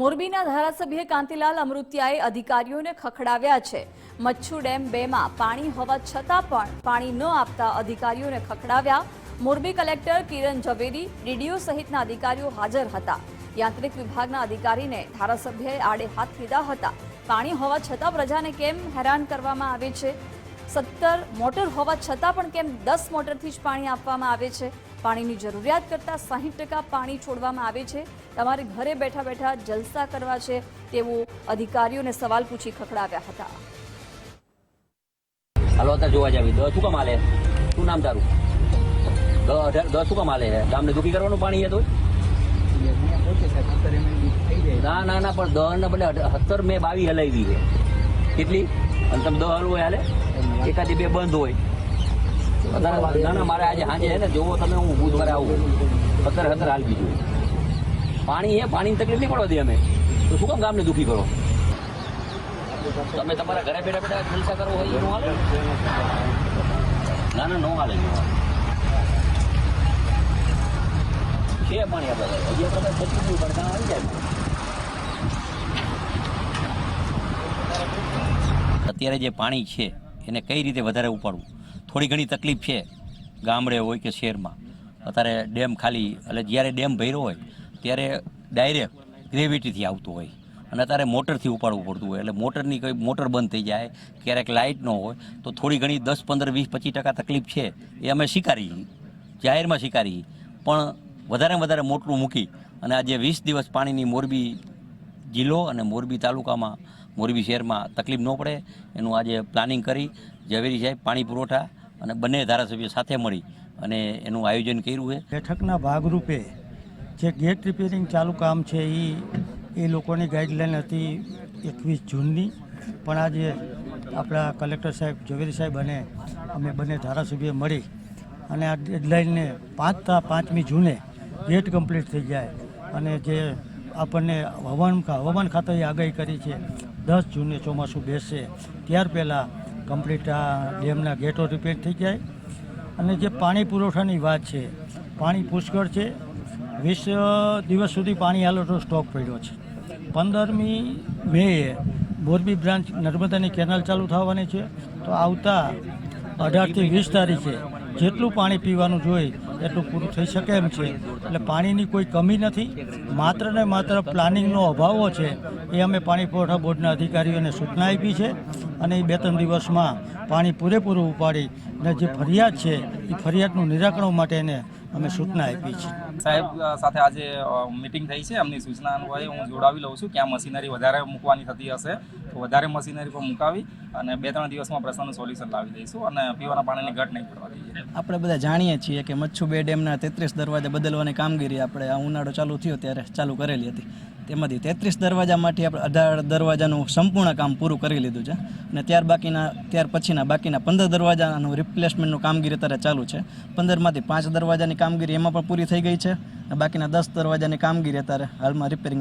મોરબીના ધારાસભ્ય કાંતિલાલ અમૃતિયાએ અધિકારીઓને ખખડાવ્યા છે. મચ્છુ ડેમ બેમાં પાણી હોવા છતાં પણ પાણી ન આપતા અધિકારીઓને ખખડાવ્યા. મોરબી કલેક્ટર કિરણ ઝવેરી, ડીડીઓ સહિતના અધિકારીઓ હાજર હતા. યાંત્રિક વિભાગના અધિકારીને ધારાસભ્યએ આડે હાથ લીધા હતા. પાણી હોવા છતાં પ્રજાને કેમ હેરાન કરવામાં આવે છે? સત્તર મોટર હોવા છતાં પણ કેમ દસ મોટરથી જ પાણી આપવામાં આવે છે? પાણીની જરૂરિયાત કરતાં સાહીઠ ટકા પાણી છોડવામાં આવે છે. તમારે ઘરે બેઠા બેઠા જલસા કરવા છે તેવું અધિકારીઓને સવાલ પૂછી ખખડાવ્યા હતા. હાલો, અત્યારે જોવા જાવી. દસ શું કામ હાલે? શું નામ તારું? દસ દસ ગામને દુઃખી કરવાનું પાણી છે ના ના ના, પણ દસ ને બદલે સત્તર મેં બાવી હલાવી છે. કેટલી? અને તમે દસ હલવું હાલે? એકાદી બે બંધ હોય. ના ના પાણી તકલીફ નહીં પડવા દે અમે. તો શું કામ ગામને દુખી કરો? તમે તમારા ઘરે બેઠા બેઠા જલસા કરવો હોય એનું હાલે? ના ના, નો હાલે અત્યારે જે પાણી છે, એને કઈ રીતે વધારે ઉપાડવું? થોડી ઘણી તકલીફ છે ગામડે હોય કે શહેરમાં. અત્યારે ડેમ ખાલી, એટલે જ્યારે ડેમ ભર્યો હોય, ત્યારે ડાયરેક્ટ ગ્રેવિટીથી આવતું હોય. અને અત્યારે મોટરથી ઉપાડવું પડતું હોય, એટલે મોટરની કોઈ મોટર બંધ થઈ જાય, ક્યારેક લાઇટ ન હોય, તો થોડી ઘણી દસ, પંદર, વીસ, પચીસ ટકા તકલીફ છે. એ અમે સ્વીકારી જાહેરમાં સ્વીકારી પણ વધારે વધારે મોટરું મૂકી અને આજે વીસ દિવસ પાણીની મોરબી જિલ્લો અને મોરબી તાલુકામાં, મોરબી શહેરમાં તકલીફ ન પડે. એનું આજે પ્લાનિંગ કરી, ઝવેરી સાહેબ, પાણી પુરવઠા અને બંને ધારાસભ્યો સાથે મળી અને એનું આયોજન કર્યું છે. બેઠકના ભાગરૂપે જે ગેટ રિપેરિંગ ચાલુ કામ છે એ એ લોકોની ગાઈડલાઈન હતી એકવીસ જૂનની. પણ આજે આપણા કલેક્ટર સાહેબ ઝવેરી સાહેબ અને અમે બંને ધારાસભ્ય મળી અને આ ડેડલાઇનને પાંચ પાંચમી જૂને ગેટ કમ્પ્લીટ થઈ જાય અને જે આપણને હવામાન હવામાન ખાતાએ આગાહી કરી છે, દસ જૂને ચોમાસું બેસશે. ત્યાર પહેલાં કમ્પ્લીટ આ ડેમના ગેટો રિપેર થઈ જાય. અને જે પાણી પુરવઠાની વાત છે, પાણી પુષ્કળ છે. વીસ દિવસ સુધી પાણી હાલતો સ્ટોક પડ્યો છે. પંદરમી મેએ મોરબી બ્રાન્ચ નર્મદાની કેનાલ ચાલુ થવાની છે. તો આવતા અઢારથી વીસ તારીખે જેટલું પાણી પીવાનું જોઈએ, એટલું પૂરું થઈ શકે એમ છે. એટલે પાણીની કોઈ કમી નથી. માત્ર ને માત્ર પ્લાનિંગનો અભાવો છે એ અમે પાણી પુરવઠા બોર્ડના અધિકારીઓને સૂચના આપી છે અને એ બે ત્રણ દિવસમાં પાણી પૂરેપૂરું ઉપાડી અને જે ફરિયાદ છે એ ફરિયાદનું નિરાકરણ માટેને અમે સૂચના આપી છે. સાહેબ સાથે આજે મિટિંગ થઈ છે. એમની સૂચના અન્વયે હું જોડાવી લઉં છું ક્યાં મશીનરી વધારે મૂકવાની થતી હશે તો વધારે મશીનરી પણ મુકાવી અને બે ત્રણ દિવસમાં પ્રશ્નનું સોલ્યુશન લાવી દઈશું અને પીવાના પાણીની ઘટ નહીં પડવા દઈએ. આપણે બધા જાણીએ છીએ કે મચ્છુ બે ડેમના તેત્રીસ દરવાજા બદલવાની કામગીરી આપણે આ ઉનાળો ચાલુ થયો ત્યારે ચાલુ કરેલી હતી. તેમાંથી તેત્રીસ દરવાજામાંથી આપણે અઢાર દરવાજાનું સંપૂર્ણ કામ પૂરું કરી લીધું છે. અને ત્યાર બાકીના, ત્યાર પછીના બાકીના પંદર દરવાજાનું રિપ્લેસમેન્ટનું કામગીરી અત્યારે ચાલુ છે. પંદરમાંથી પાંચ દરવાજાની કામગીરી એમાં પણ પૂરી થઈ ગઈ છે. અને બાકીના દસ દરવાજાની કામગીરી અત્યારે હાલમાં રિપેરિંગ